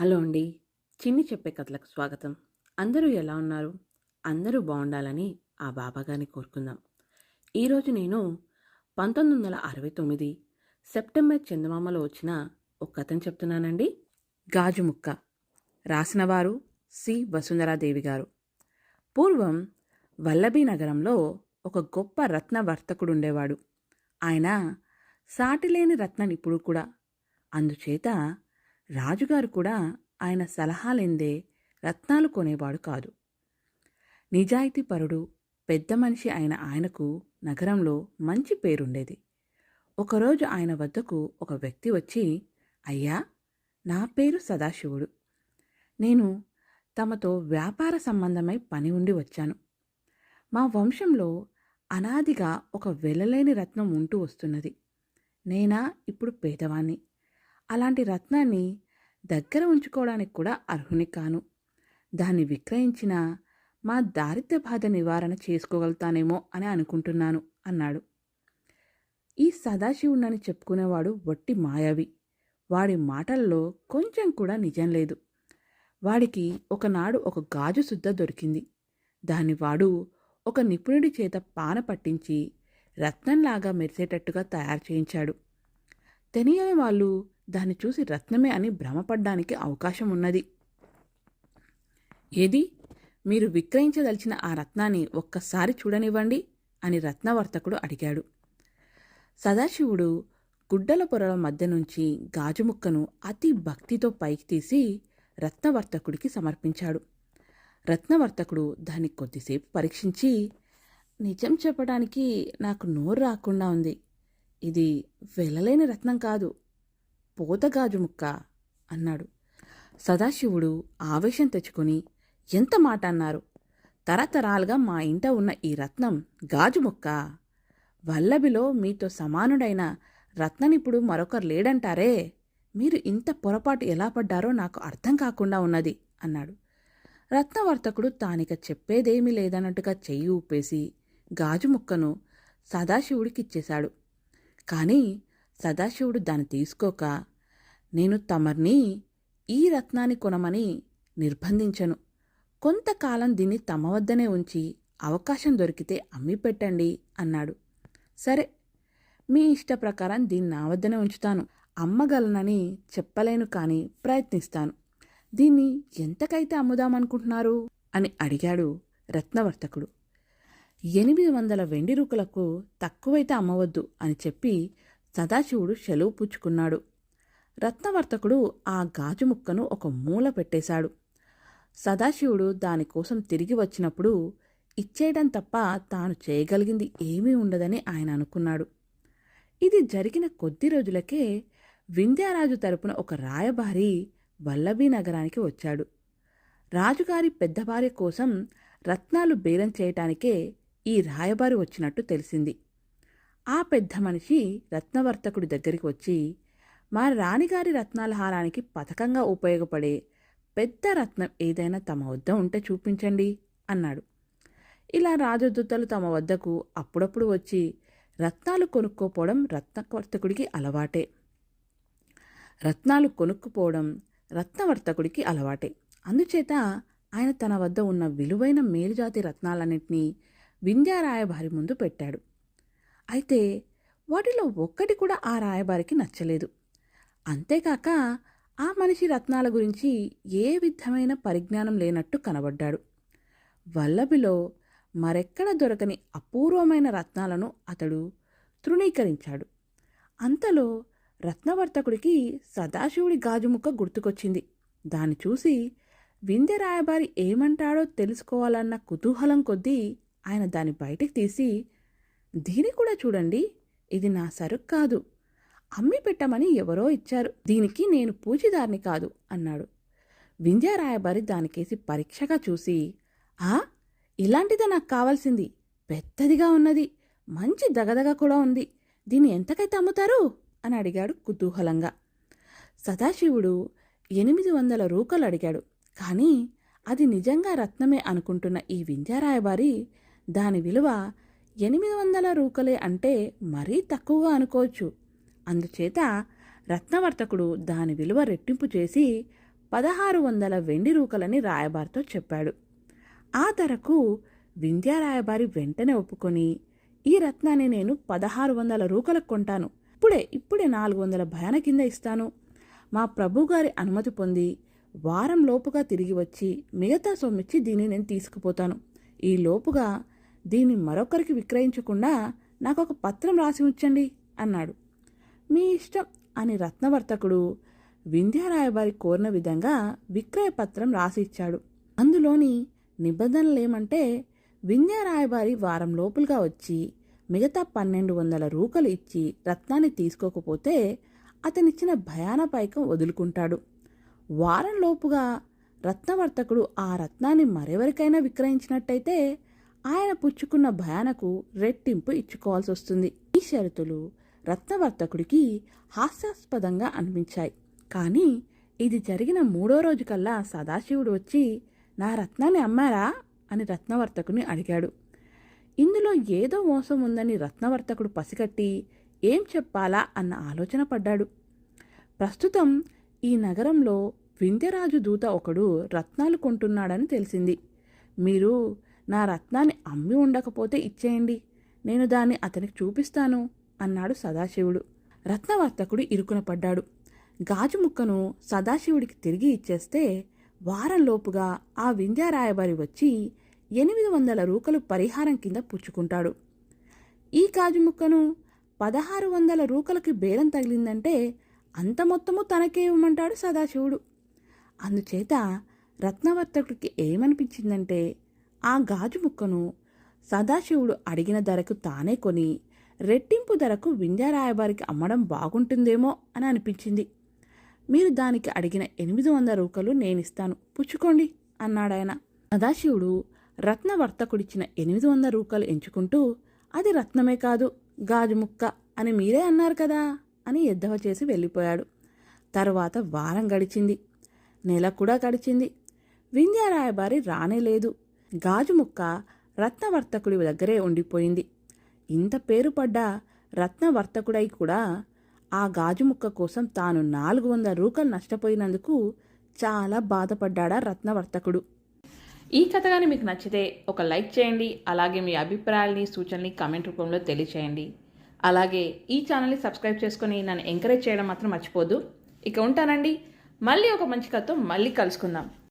Hello అండి. చిన్ని చెప్పే కథలకు స్వాగతం. అందరూ ఎలా ఉన్నారు? అందరూ బాగుండాలని ఆ బాబాగారిని కోరుకుందాం. ఈరోజు నేను పంతొమ్మిది వందల అరవై తొమ్మిది సెప్టెంబర్ చందమామలో వచ్చిన ఒక కథను చెప్తున్నానండి. గాజు ముక్క. రాసినవారు సి. వసుంధరాదేవి గారు. పూర్వం వల్లభీ నగరంలో ఒక గొప్ప రత్న వర్తకుడు ఉండేవాడు ఆయన సాటిలేని రత్న నిపుడు కూడా. అందుచేత రాజుగారు కూడా ఆయన సలహాలెందే రత్నాలు కొనేవాడు కాదు. నిజాయితీపరుడు పెద్ద మనిషి అయిన ఆయనకు నగరంలో మంచి పేరుండేది. ఒకరోజు ఆయన వద్దకు ఒక వ్యక్తి వచ్చి అయ్యా నా పేరు సదాశివుడు. నేను తమతో వ్యాపార సంబంధమై పని ఉండి వచ్చాను. మా వంశంలో అనాదిగా ఒక వెళ్ళలేని రత్నం ఉంటూ వస్తున్నది. నేనా ఇప్పుడు పేదవాణ్ణి. అలాంటి రత్నాన్ని దగ్గర ఉంచుకోవడానికి కూడా అర్హుని కాను. దాన్ని విక్రయించిన మా దారిద్ర్య బాధ నివారణ చేసుకోగలుగుతానేమో అని అనుకుంటున్నాను అన్నాడు. ఈ సదాశివుణ్ణని చెప్పుకునేవాడు వట్టి మాయావి. వాడి మాటల్లో కొంచెం కూడా నిజం లేదు. వాడికి ఒకనాడు ఒక గాజు శుద్ధ దొరికింది. దాన్ని వాడు ఒక నిపుణుడి చేత పాన పట్టించి రత్నంలాగా మెరిసేటట్టుగా తయారు చేయించాడు. తెలియని వాళ్ళు దాన్ని చూసి రత్నమే అని భ్రమపడ్డానికి అవకాశం ఉన్నది. ఏది? మీరు విక్రయించదలిచిన ఆ రత్నాన్ని ఒక్కసారి చూడనివ్వండి అని రత్నవర్తకుడు అడిగాడు. సదాశివుడు గుడ్డల పొరల మధ్య నుంచి గాజు ముక్కను అతి భక్తితో పైకి తీసి రత్నవర్తకుడికి సమర్పించాడు. రత్నవర్తకుడు దాన్ని కొద్దిసేపు పరీక్షించి నిజం చెప్పడానికి నాకు నోరు రాకుండా ఉంది. ఇది వెళ్ళలేని రత్నం కాదు. పోతగాజు ముక్క అన్నాడు. సదాశివుడు ఆవేశం తెచ్చుకొని ఎంత మాట అన్నారు? తరతరాలుగా మా ఇంట ఉన్న ఈ రత్నం గాజు ముక్క. వల్లభిలో మీతో సమానుడైన రత్ననిప్పుడు మరొకరు లేడంటారే? మీరు ఇంత పొరపాటు ఎలా పడ్డారో నాకు అర్థం కాకుండా ఉన్నది అన్నాడు. రత్నవర్తకుడు తానిక చెప్పేదేమీ లేదన్నట్టుగా చెయ్యి ఊపేసి గాజు ముక్కను సదాశివుడికిచ్చేశాడు. కానీ సదాశివుడు దాన్ని తీసుకోక నేను తమర్ని ఈ రత్నాన్ని కొనమని నిర్బంధించను. కొంతకాలం దీన్ని తమ వద్దనే ఉంచి అవకాశం దొరికితే అమ్మి పెట్టండి అన్నాడు. సరే మీ ఇష్ట ప్రకారం దీన్ని నా వద్దనే ఉంచుతాను. అమ్మగలనని చెప్పలేను కానీ ప్రయత్నిస్తాను. దీన్ని ఎంతకైతే అమ్ముదామనుకుంటున్నారు? అని అడిగాడు రత్నవర్తకుడు. ఎనిమిది వందల వెండి రూకులకు తక్కువైతే అమ్మవద్దు అని చెప్పి సదాశివుడు సెలవు పుచ్చుకున్నాడు. రత్నవర్తకుడు ఆ గాజు ముక్కను ఒక మూల పెట్టేశాడు. సదాశివుడు దానికోసం తిరిగి వచ్చినప్పుడు ఇచ్చేయడం తప్ప తాను చేయగలిగింది ఏమీ ఉండదని ఆయన అనుకున్నాడు. ఇది జరిగిన కొద్ది రోజులకే వింధ్యారాజు తరపున ఒక రాయబారి వల్లభీ నగరానికి వచ్చాడు. రాజుగారి పెద్ద భార్య కోసం రత్నాలు బేరం చేయటానికే ఈ రాయబారి వచ్చినట్టు తెలిసింది. ఆ పెద్ద మనిషి రత్నవర్తకుడి దగ్గరికి వచ్చి మా రాణిగారి రత్నాల హారానికి పథకంగా ఉపయోగపడే పెద్ద రత్నం ఏదైనా తమ వద్ద ఉంటే చూపించండి అన్నాడు. ఇలా రాజదూతలు తమ వద్దకు అప్పుడప్పుడు వచ్చి రత్నాలు కొనుక్కోపోవడం రత్నవర్తకుడికి అలవాటే. రత్నాలు కొనుక్కుపోవడం రత్నవర్తకుడికి అలవాటే. అందుచేత ఆయన తన వద్ద ఉన్న విలువైన మేలుజాతి రత్నాలన్నింటినీ వింధ్యారాయబారి ముందు పెట్టాడు. అయితే వాటిలో ఒక్కటి కూడా ఆ రాయబారికి నచ్చలేదు. అంతేకాక ఆ మనిషి రత్నాల గురించి ఏ విధమైన పరిజ్ఞానం లేనట్టు కనబడ్డాడు. వల్లభిలో మరెక్కడ దొరకని అపూర్వమైన రత్నాలను అతడు తృణీకరించాడు. అంతలో రత్నవర్తకుడికి సదాశివుడి గాజుముక్క గుర్తుకొచ్చింది. దాన్ని చూసి వింధ్య రాయబారి ఏమంటాడో తెలుసుకోవాలన్న కుతూహలం కొద్దీ ఆయన దాన్ని బయటికి తీసి దీని కూడా చూడండి ఇది నా సరుకు కాదు. అమ్మి పెట్టమని ఎవరో ఇచ్చారు. దీనికి నేను పూచిదారిని కాదు అన్నాడు. వింధ్యారాయబారి దానికేసి పరీక్షగా చూసి ఆ ఇలాంటిదే నాకు కావాల్సింది. పెద్దదిగా ఉన్నది. మంచి దగదగ కూడా ఉంది. దీన్ని ఎంతకైతే అమ్ముతారు? అని అడిగాడు కుతూహలంగా. సదాశివుడు ఎనిమిది వందల రూకలు అడిగాడు. కానీ అది నిజంగా రత్నమే అనుకుంటున్న ఈ వింధ్యారాయబారి దాని విలువ ఎనిమిది వందల రూకలే అంటే మరీ తక్కువగా అనుకోవచ్చు. అందుచేత రత్నవర్తకుడు దాని విలువ రెట్టింపు చేసి పదహారు వందల వెండి రూకలని రాయబారితో చెప్పాడు. ఆ ధరకు వింధ్యా రాయబారి వెంటనే ఒప్పుకొని ఈ రత్నాన్ని నేను పదహారు వందల రూకలకు కొంటాను. ఇప్పుడే ఇప్పుడే నాలుగు వందల భయాన కింద ఇస్తాను. మా ప్రభుగారి అనుమతి పొంది వారం లోపుగా తిరిగి వచ్చి మిగతా సొమ్మిచ్చి దీన్ని నేను తీసుకుపోతాను. ఈ లోపుగా దీన్ని మరొకరికి విక్రయించకుండా నాకు ఒక పత్రం రాసి ఉంచండి అన్నాడు. మీ ఇష్టం అని రత్నవర్తకుడు వింధ్యారాయబారి కోరిన విధంగా విక్రయపత్రం రాసిచ్చాడు. అందులోని నిబంధనలేమంటే వింధ్యారాయబారి వారం లోపులుగా వచ్చి మిగతా పన్నెండు వందల రూకలు ఇచ్చి రత్నాన్ని తీసుకోకపోతే అతనిచ్చిన భయాన పైకం వదులుకుంటాడు. వారం లోపుగా రత్నవర్తకుడు ఆ రత్నాన్ని మరెవరికైనా విక్రయించినట్టయితే ఆయన పుచ్చుకున్న భయానకు రెట్టింపు ఇచ్చుకోవాల్సి వస్తుంది ఈ షరతులు రత్నవర్తకుడికి హాస్యాస్పదంగా అనిపించాయి. కానీ ఇది జరిగిన మూడో రోజు కల్లా సదాశివుడు వచ్చి నా రత్నాన్ని అమ్మారా? అని రత్నవర్తకుని అడిగాడు. ఇందులో ఏదో మోసం ఉందని రత్నవర్తకుడు పసిగట్టి ఏం చెప్పాలా? అన్న ఆలోచన పడ్డాడు. ప్రస్తుతం ఈ నగరంలో వింధ్యరాజు దూత ఒకడు రత్నాలు కొంటున్నాడని తెలిసింది. మీరు నా రత్నాన్ని అమ్మి ఉండకపోతే ఇచ్చేయండి. నేను దాన్ని అతనికి చూపిస్తాను. అన్నాడు సదాశివుడు. రత్నవర్తకుడు ఇరుకున పడ్డాడు. గాజు ముక్కను సదాశివుడికి తిరిగి ఇచ్చేస్తే వారంలోపుగా ఆ వింధ్యారాయబారి వచ్చి ఎనిమిది వందల రూకలు పరిహారం కింద పుచ్చుకుంటాడు. ఈ గాజు ముక్కను పదహారు వందల రూకలకి బేరం తగిలిందంటే అంత మొత్తము తనకే ఇవ్వమంటాడు సదాశివుడు. అందుచేత రత్నవర్తకుడికి ఏమనిపించిందంటే ఆ గాజు ముక్కను సదాశివుడు అడిగిన ధరకు తానే కొని రెట్టింపు ధరకు వింధ్యారాయబారికి అమ్మడం బాగుంటుందేమో అని అనిపించింది. మీరు దానికి అడిగిన ఎనిమిది వందల రూకలు నేనిస్తాను. పుచ్చుకోండి అన్నాడాయన సదాశివుడు రత్నవర్తకుడిచ్చిన ఎనిమిది వందల రూకలు ఎంచుకుంటూ అది రత్నమే కాదు గాజు ముక్క అని మీరే అన్నారు కదా అని ఎద్దవ చేసి వెళ్ళిపోయాడు. తరువాత వారం గడిచింది. నెల కూడా గడిచింది. వింధ్యారాయబారి రానే లేదు గాజు ముక్క రత్నవర్తకుడి దగ్గరే ఉండిపోయింది. ఇంత పేరు పడ్డ రత్నవర్తకుడై కూడా ఆ గాజు ముక్క కోసం తాను నాలుగు వందల రూకలు నష్టపోయినందుకు చాలా బాధపడ్డాడా రత్నవర్తకుడు. ఈ కథ కానీ మీకు నచ్చితే ఒక లైక్ చేయండి అలాగే మీ అభిప్రాయాల్ని సూచనల్ని కామెంట్ రూపంలో తెలియచేయండి. అలాగే ఈ ఛానల్ని సబ్స్క్రైబ్ చేసుకొని నన్ను ఎంకరేజ్ చేయడం మాత్రం మర్చిపోద్దు. ఇక ఉంటానండి. మళ్ళీ ఒక మంచి కథతో మళ్ళీ కలుసుకుందాం.